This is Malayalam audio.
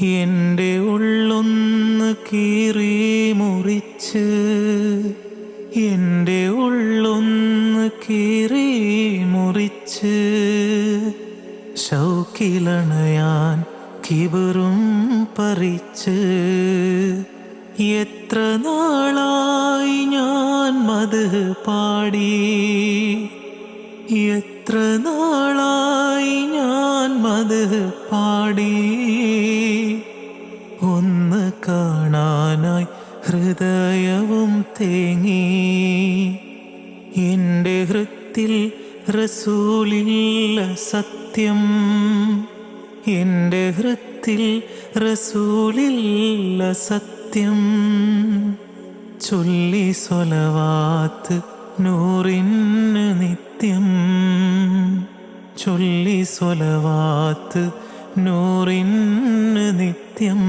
എന്റെ ഉള്ളൊന്ന് കീറി മുറിച്ച് എന്റെ ഉള്ളൊന്ന് കീറി മുറിച്ച് ശൗക്കിലണയാൻ കിബറും പറിച്ച് എത്ര നാളായി ഞാൻ മത് പാടി? എത്ര നാളായി പാടി. ഒന്ന് കാണാനായി ഹൃദയവും തേങ്ങി. എന്റെ ഹൃത്തിൽ റസൂലില്ല സത്യം. എന്റെ ഹൃത്തിൽ റസൂലില്ല സത്യം. ചൊല്ലി സ്വലവാത്ത് നൂറിന് നിത്യം. ചൊല്ലി സ്വലവാത്ത് നൂറിന് നിത്യം